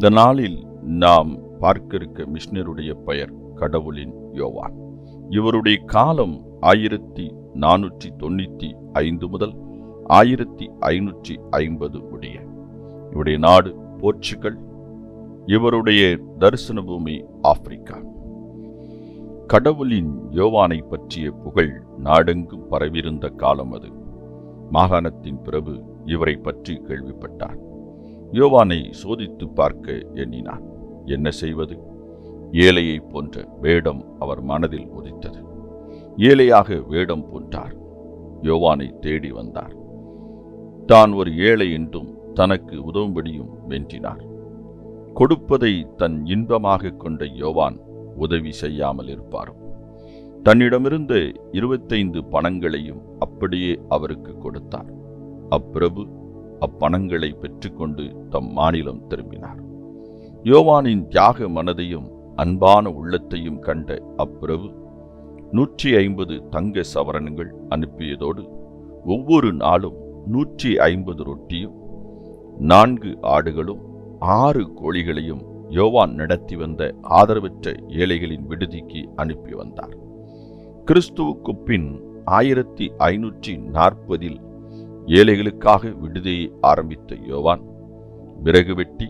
இந்த நாளில் நாம் பார்க்க இருக்க மிஷினருடைய பெயர் கடவுளின் யோவான். இவருடைய காலம் ஆயிரத்தி நானூற்றி தொண்ணூற்றி ஐந்து முதல் ஆயிரத்தி ஐநூற்றி ஐம்பது முடிய. இவருடைய நாடு போர்ச்சுகல் இவருடைய தரிசன பூமி ஆப்பிரிக்கா. கடவுளின் யோவானை பற்றிய புகழ் நாடெங்கும் பரவியிருந்த காலம் அது. மாகாணத்தின் பிரபு இவரை பற்றி கேள்விப்பட்டார். யோவானை சோதித்து பார்க்க எண்ணினான். என்ன செய்வது? ஏழையைப் போன்ற வேடம் அவர் மனதில் உதித்தது. ஏழையாக வேடம் போன்றார் யோவானை தேடி வந்தார். தான் ஒரு ஏழை என்றும் தனக்கு உதவும்படியும் வென்றினார். கொடுப்பதை தன் இன்பமாக கொண்ட யோவான் உதவி செய்யாமல் இருப்பாரோ? தன்னிடமிருந்த இருபத்தைந்து பணங்களையும் அப்படியே அவருக்கு கொடுத்தார். அப்பிரபு அப்பணங்களை பெற்றுக்கொண்டு தம் மாநிலம் திரும்பினார். யோவானின் தியாக மனதையும் அன்பான உள்ளத்தையும் கண்ட அப்பிரபு நூற்றி ஐம்பது தங்க சவரன்கள் அனுப்பியதோடு ஒவ்வொரு நாளும் நூற்றி ஐம்பது ரொட்டியும் நான்கு ஆடுகளும் ஆறு கோழிகளையும் யோவான் நடத்தி வந்த ஆதரவற்ற ஏழைகளின் விடுதிக்கு அனுப்பி வந்தார். கிறிஸ்துவுக்கு பின் ஆயிரத்தி ஐநூற்றி நாற்பதில் ஏழைகளுக்காக விடுதியை ஆரம்பித்த யோவான் விறகு வெட்டி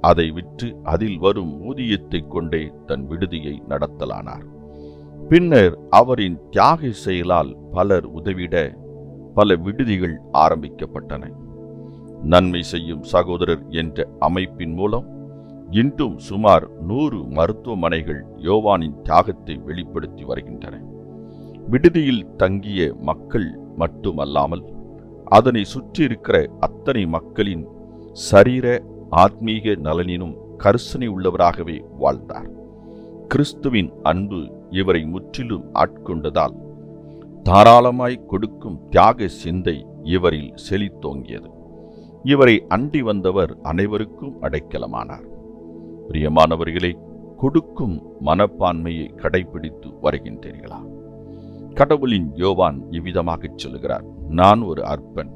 அதை விற்று அதில் வரும் ஊதியத்தை கொண்டே தன் விடுதியை நடத்தலானார். பின்னர் அவரின் தியாக செயலால் பலர் உதவிட பல விடுதிகள் ஆரம்பிக்கப்பட்டன. நன்மை செய்யும் சகோதரர் என்ற அமைப்பின் மூலம் இன்றும் சுமார் நூறு மருத்துவமனைகள் யோவானின் தியாகத்தை வெளிப்படுத்தி வருகின்றன. விடுதியில் தங்கிய மக்கள் மட்டுமல்லாமல் அதனை சுற்றி இருக்கிற அத்தனை மக்களின் சரீர ஆத்மீக நலனினும் கரிசனை உள்ளவராகவே வாழ்ந்தார். கிறிஸ்துவின் அன்பு இவரை முற்றிலும் ஆட்கொண்டதால் தாராளமாய் கொடுக்கும் தியாக சிந்தை இவரில் செழித்தோங்கியது. இவரை அண்டி வந்தவர் அனைவருக்கும் அடைக்கலமானார். பிரியமானவர்களை கொடுக்கும் மனப்பான்மையை கடைபிடித்து வருகின்றீர்களா? கடவுளின் யோவான் இவ்விதமாக சொல்லுகிறார் நான் ஒரு அற்பன்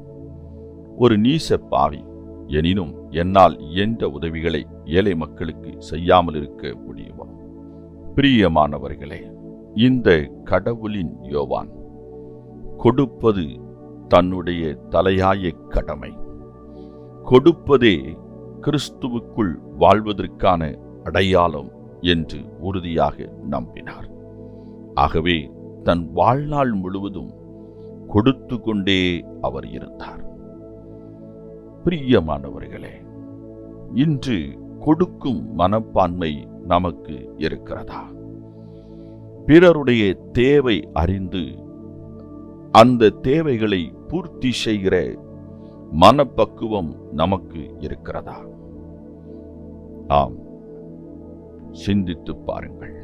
ஒரு நீச பாவி எனினும் என்னால் இயன்ற உதவிகளை ஏழை மக்களுக்கு செய்யாமல் இருக்க முடியுமா? பிரியமானவர்களே இந்த கடவுளின் யோவான் கொடுப்பது தன்னுடைய தலையாய கடமை. கொடுப்பதே கிறிஸ்துவுக்குள் வாழ்வதற்கான அடையாளம் என்று உறுதியாக நம்பினார். ஆகவே தன் வாழ்நாள் முழுவதும் கொடுத்து கொண்டே அவர் இருந்தார். பிரியமானவர்களே இன்று கொடுக்கும் மனப்பான்மை நமக்கு இருக்கிறதா? பிறருடைய தேவை அறிந்து அந்த தேவைகளை பூர்த்தி செய்கிற மனப்பக்குவம் நமக்கு இருக்கிறதா? ஆம் சிந்தித்து பாருங்கள்.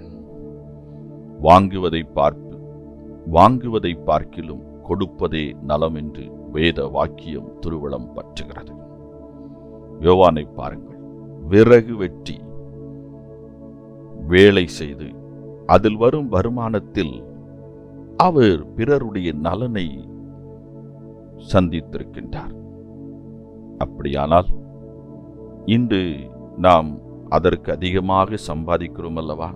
வாங்குவதை பார்ப்பு வாங்குவதை பார்க்கிலும் கொடுப்பதே நலம் என்று வேத வாக்கியம் திருவளம் பற்றுகிறது. யோவானை பாருங்கள். விறகு வெட்டி வேலை செய்து அதில் வரும் வருமானத்தில் அவர் பிறருடைய நலனை சந்தித்திருக்கின்றார். அப்படியானால் இன்று நாம் அதற்கு அதிகமாக சம்பாதிக்கிறோம் அல்லவா?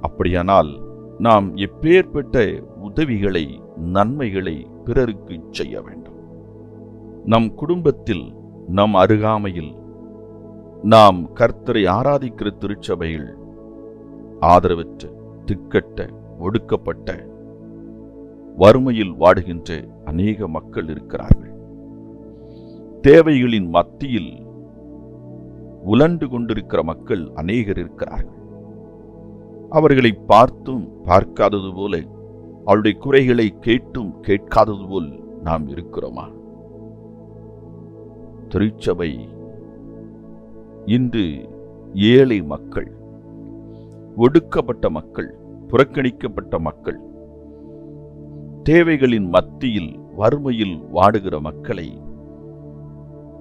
அப்படியானால் நாம் எப்பேற்பட்ட உதவிகளை நன்மைகளை பிறருக்கு செய்ய வேண்டும். நம் குடும்பத்தில் நம் அருகாமையில் நாம் கர்த்தரை ஆராதிக்கிற திருச்சபையில் ஆதரவற்ற திக்கட்ட ஒடுக்கப்பட்ட வறுமையில் வாடுகின்ற அநேக மக்கள் இருக்கிறார்கள். தேவைகளின் மத்தியில் உலண்டு கொண்டிருக்கிற மக்கள் அநேகர் இருக்கிறார்கள். அவர்களை பார்த்தும் பார்க்காதது போல அவளுடைய குறைகளை கேட்டும் கேட்காதது போல் நாம் இருக்கிறோமா? திருச்சபை இன்று ஏழை மக்கள் ஒடுக்கப்பட்ட மக்கள் புறக்கணிக்கப்பட்ட மக்கள் தேவைகளின் மத்தியில் வறுமையில் வாடுகிற மக்களை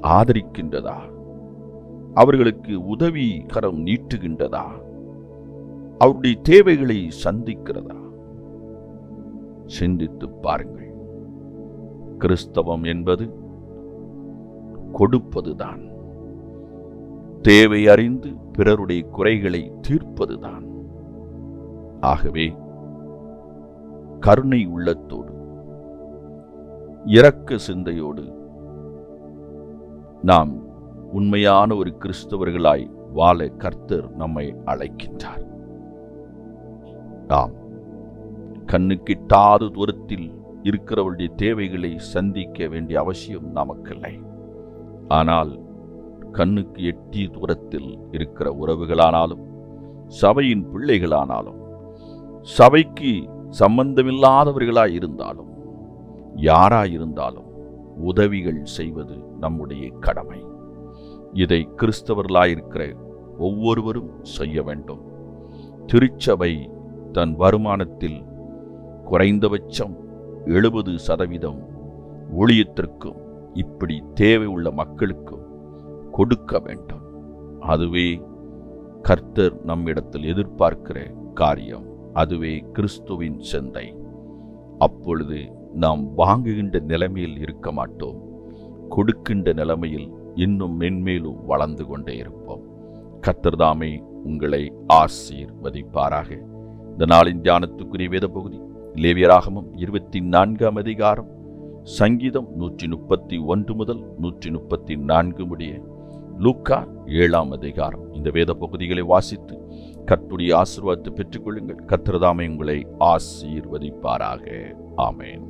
ஆதரிக்கின்றதா? அவர்களுக்கு உதவி கரம் நீட்டுகின்றதா? அவருடைய தேவைகளை சந்திக்கிறதா? சிந்தித்து பாருங்கள். கிறிஸ்தவம் என்பது கொடுப்பதுதான். தேவை அறிந்து பிறருடைய குறைகளை தீர்ப்பதுதான். ஆகவே கருணை உள்ளத்தோடு இரக்க சிந்தையோடு நாம் உண்மையான ஒரு கிறிஸ்தவர்களாய் வாழ கர்த்தர் நம்மை அழைக்கின்றார். ஆம். கண்ணுக்கிட்டாத தூரத்தில் இருக்கிறவளுடைய தேவைகளை சந்திக்க வேண்டிய அவசியம் நமக்கில்லை. ஆனால் கண்ணுக்கு எட்டிய தூரத்தில் இருக்கிற உறவுகளானாலும் சபையின் பிள்ளைகளானாலும் சபைக்கு சம்பந்தமில்லாதவர்களாய் இருந்தாலும் யாராயிருந்தாலும் உதவிகள் செய்வது நம்முடைய கடமை. இதை கிறிஸ்தவர்களாயிருக்கிற ஒவ்வொருவரும் செய்ய வேண்டும். திருச்சபை தன் வருமானத்தில் குறைந்தபட்சம் எழுபது சதவீதம் ஊழியத்திற்கும் இப்படி தேவை உள்ள மக்களுக்கும் கொடுக்க வேண்டும். அதுவே கர்த்தர் நம்மிடத்தில் எதிர்பார்க்கிற காரியம். அதுவே கிறிஸ்துவின் சிந்தை. அப்பொழுது நாம் வாங்குகின்ற நிலைமையில் இருக்க மாட்டோம். கொடுக்கின்ற நிலைமையில் இன்னும் மென்மேலும் வளர்ந்து கொண்டே இருப்போம். கர்த்தர்தாமே உங்களை ஆசீர்வதிப்பாராக. இந்த நாளின் தியானத்துக்குரிய வேத பகுதி லேவியராகமம் இருபத்தி நான்காம் அதிகாரம் சங்கீதம் நூற்றி முப்பத்தி ஒன்று முதல் நூற்றி முப்பத்தி நான்கு முடிய லூக்கா ஏழாம் அதிகாரம். இந்த வேத பகுதிகளை வாசித்து கர்த்துடைய ஆசீர்வாதத்தை பெற்றுக்கொள்ளுங்கள். கத்திரதாமை உங்களை ஆசீர்வதிப்பாராக. ஆமேன்.